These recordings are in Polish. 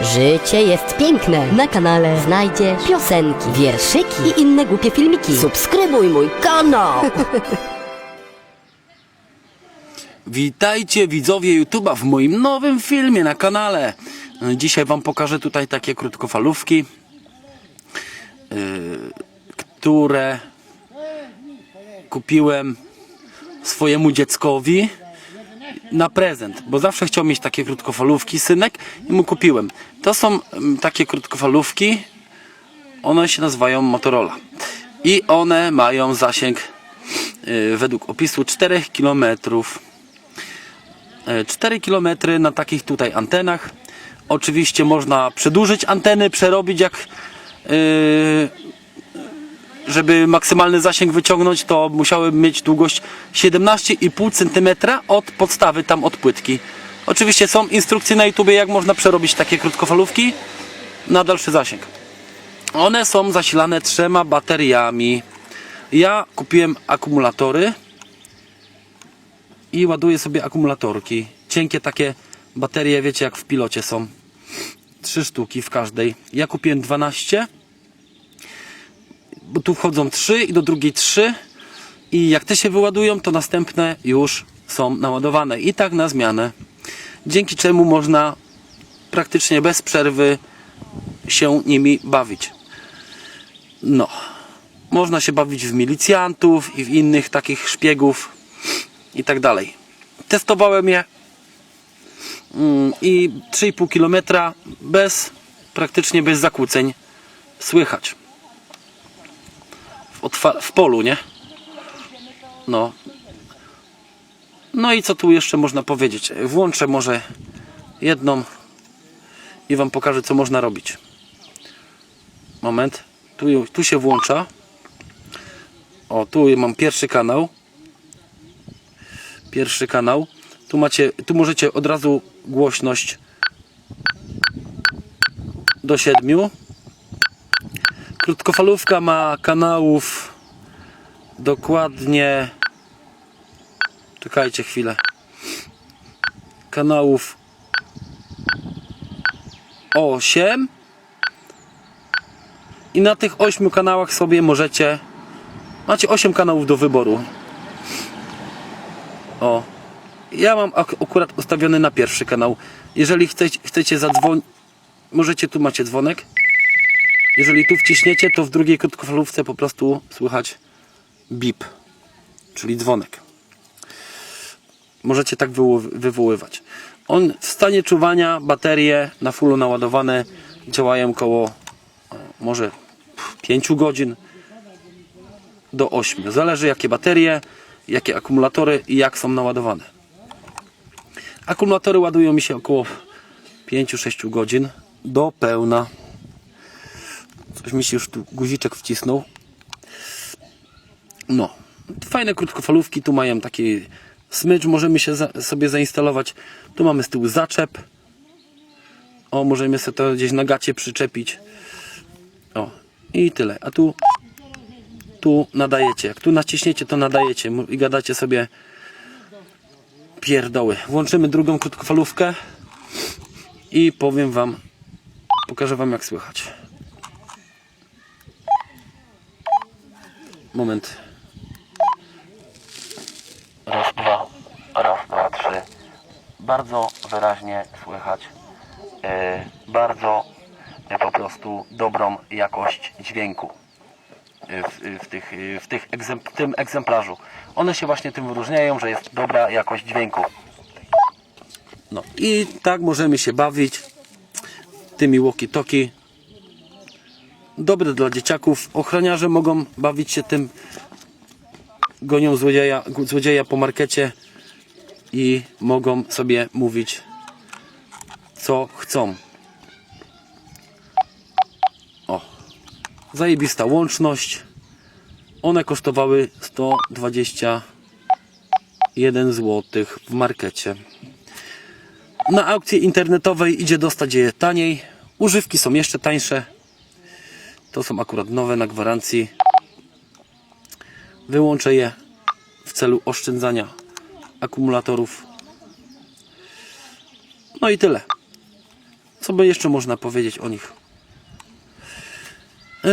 Życie jest piękne. Na kanale znajdziesz piosenki, wierszyki i inne głupie filmiki. Subskrybuj mój kanał. Witajcie widzowie YouTube'a w moim nowym filmie na kanale. Dzisiaj Wam pokażę tutaj takie krótkofalówki, yy, które kupiłem swojemu dzieckowi na prezent, bo zawsze chciał mieć takie krótkofalówki, synek, i mu kupiłem. To są mm, takie krótkofalówki, one się nazywają Motorola i one mają zasięg yy, według opisu 4 kilometrów. 4 km na takich tutaj antenach. Oczywiście można przedłużyć anteny, przerobić jak yy, żeby maksymalny zasięg wyciągnąć, to musiałem mieć długość 17,5 cm od podstawy, tam od płytki. Oczywiście są instrukcje na YouTube, jak można przerobić takie krótkofalówki na dalszy zasięg. One są zasilane trzema bateriami. Ja kupiłem akumulatory i ładuję sobie akumulatorki. Cienkie takie baterie, wiecie jak w pilocie są. Trzy sztuki w każdej. Ja kupiłem 12. Bo tu wchodzą 3 i do drugiej 3. I jak te się wyładują, to następne już są naładowane. I tak na zmianę. Dzięki czemu można praktycznie bez przerwy się nimi bawić. No. Można się bawić w milicjantów i w innych takich szpiegów i tak dalej. Testowałem je mm, i 3,5 km bez praktycznie bez zakłóceń słychać w, polu, nie? No. No i co tu jeszcze można powiedzieć? Włączę może jedną i Wam pokażę co można robić. Moment. Tu, tu się włącza. O, tu mam pierwszy kanał pierwszy kanał. Tu macie, tu możecie od razu głośność do 7. Krótkofalówka ma kanałów dokładnie czekajcie chwilę kanałów 8 i na tych 8 kanałach sobie możecie macie 8 kanałów do wyboru o. Ja mam ak- akurat ustawiony na pierwszy kanał. Jeżeli chcecie, chcecie zadzwonić, możecie tu macie dzwonek. Jeżeli tu wciśniecie, to w drugiej krótkofalówce po prostu słychać bip, czyli dzwonek. Możecie tak wywoływać. On w stanie czuwania baterie na fullu naładowane działają około e, może 5 godzin do 8. Zależy jakie baterie, jakie akumulatory i jak są naładowane. Akumulatory ładują mi się około 5-6 godzin do pełna. Coś mi się już tu guziczek wcisnął. No, fajne krótkofalówki, tu mają taki smycz, możemy się za, sobie zainstalować. Tu mamy z tyłu zaczep. O, możemy sobie to gdzieś na gacie przyczepić. O, i tyle. A tu tu nadajecie. Jak tu naciśniecie, to nadajecie i gadacie sobie pierdoły. Włączymy drugą krótkofalówkę i powiem Wam, pokażę Wam jak słychać. Moment. Raz, dwa, raz, dwa, trzy. Bardzo wyraźnie słychać. e, bardzo e, po prostu dobrą jakość dźwięku w, w, tych, w tych tym egzemplarzu. One się właśnie tym wyróżniają, że jest dobra jakość dźwięku. No i tak możemy się bawić tymi walkie-talkie. Dobre dla dzieciaków. Ochroniarze mogą bawić się tym. Gonią złodzieja, złodzieja po markecie i mogą sobie mówić co chcą. O, Zajebista łączność. One kosztowały 121 zł w markecie. Na aukcji internetowej idzie dostać je taniej. Używki są jeszcze tańsze. To są akurat nowe na gwarancji. Wyłączę je w celu oszczędzania akumulatorów. No i tyle. Co by jeszcze można powiedzieć o nich? Yy...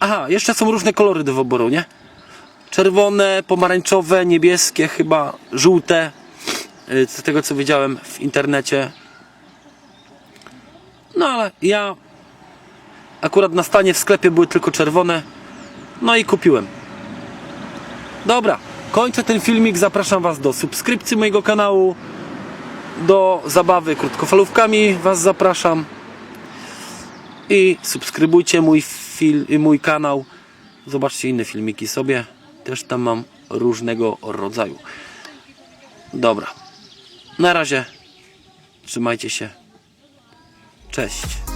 Aha, jeszcze są różne kolory do wyboru, nie? Czerwone, pomarańczowe, niebieskie, chyba żółte. Yy, Z tego co widziałem w internecie. No ale ja akurat na stanie w sklepie były tylko czerwone. No i kupiłem. Dobra, kończę ten filmik. Zapraszam Was do subskrypcji mojego kanału. Do zabawy krótkofalówkami Was zapraszam. I subskrybujcie mój, fil, mój kanał. Zobaczcie inne filmiki sobie. Też tam mam różnego rodzaju. Dobra. Na razie. Trzymajcie się. Cześć.